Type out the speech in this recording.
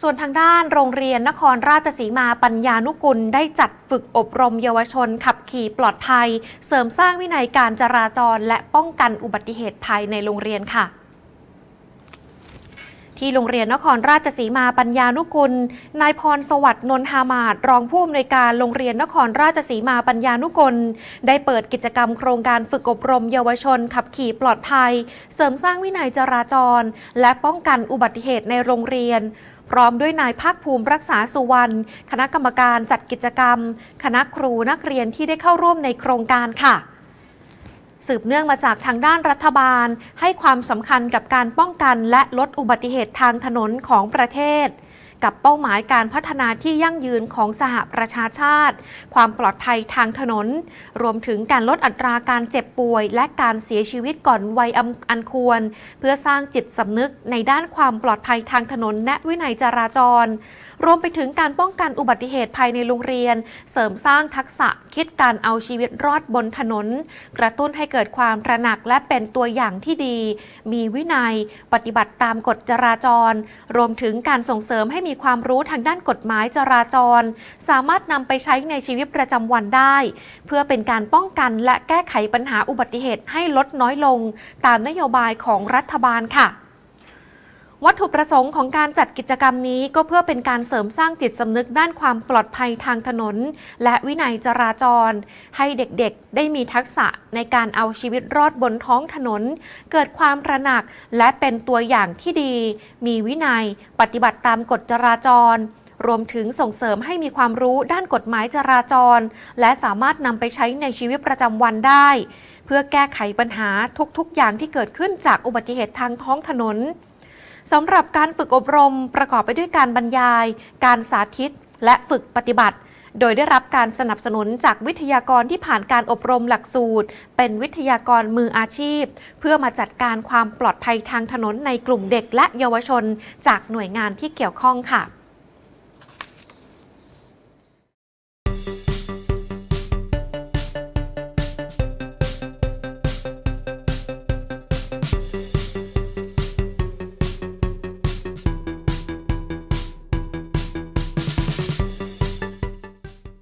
ส่วนทางด้านโรงเรียนนครราชสีมาปัญญานุกุล ได้จัดฝึกอบรมเยาวชน ขับขี่ปลอดภัย เสริมสร้างวินัยการจราจร และป้องกันอุบัติเหตุภายในโรงเรียนค่ะ ที่โรงเรียนนครราชสีมาปัญญานุกุล นายพรสวัสดิ์นนทามาศรองผู้อำนวยการโรงเรียนนครราชสีมาปัญญานุกุล ได้เปิดกิจกรรมโครงการฝึกอบรมเยาวชน ขับขี่ปลอดภัย เสริมสร้างวินัยจราจร และป้องกันอุบัติเหตุในโรงเรียนพร้อมด้วยนายภาคภูมิรักษาสุวรรณ คณะกรรมการจัดกิจกรรม คณะครูนักเรียนที่ได้เข้าร่วมในโครงการค่ะ สืบเนื่องมาจากทางด้านรัฐบาล ให้ความสำคัญกับการป้องกันและลดอุบัติเหตุทางถนนของประเทศ กับเป้าหมายการพัฒนาที่ยั่งยืนของสหประชาชาติ ความปลอดภัยทางถนน รวมถึงการลดอัตราการเจ็บป่วย และการเสียชีวิตก่อนวัยอันควร เพื่อสร้างจิตสำนึกในด้านความปลอดภัยทางถนน และวินัยจราจร รวมไปถึงการป้องกันอุบัติเหตุภายในโรงเรียน เสริมสร้างทักษะคิดการเอาชีวิตรอดบนถนน กระตุ้นให้เกิดความระหนักและเป็นตัวอย่างที่ดี มีวินัย ปฏิบัติตามกฎจราจร รวมถึงการส่งเสริมให้มีีความรู้ทางด้านกฎหมายจราจร สามารถนำไปใช้ในชีวิตประจำวันได้ เพื่อเป็นการป้องกันและแก้ไขปัญหาอุบัติเหตุให้ลดน้อยลง ตามนโยบายของรัฐบาลค่ะ วัตถุประสงค์ของการจัดกิจกรรมนี้ก็เพื่อเป็นการเสริมสร้างจิตสำนึกด้านความปลอดภัยทางถนน และวินัยจราจร ให้เด็กๆ ได้มีทักษะในการเอาชีวิตรอดบนท้องถนน เกิดความระหนักและเป็นตัวอย่างที่ดี มีวินัย ปฏิบัติตามกฎจราจร รวมถึงส่งเสริมให้มีความรู้ด้านกฎหมายจราจร และสามารถนำไปใช้ในชีวิตประจำวันได้ เพื่อแก้ไขปัญหาทุกๆ อย่างที่เกิดขึ้นจากอุบัติเหตุทางท้องถนน สำหรับการฝึกอบรมประกอบไปด้วยการบรรยาย การสาธิต และฝึกปฏิบัติ โดยได้รับการสนับสนุนจากวิทยากรที่ผ่านการอบรมหลักสูตร เป็นวิทยากรมืออาชีพ เพื่อมาจัดการความปลอดภัยทางถนนในกลุ่มเด็กและเยาวชน จากหน่วยงานที่เกี่ยวข้องค่ะ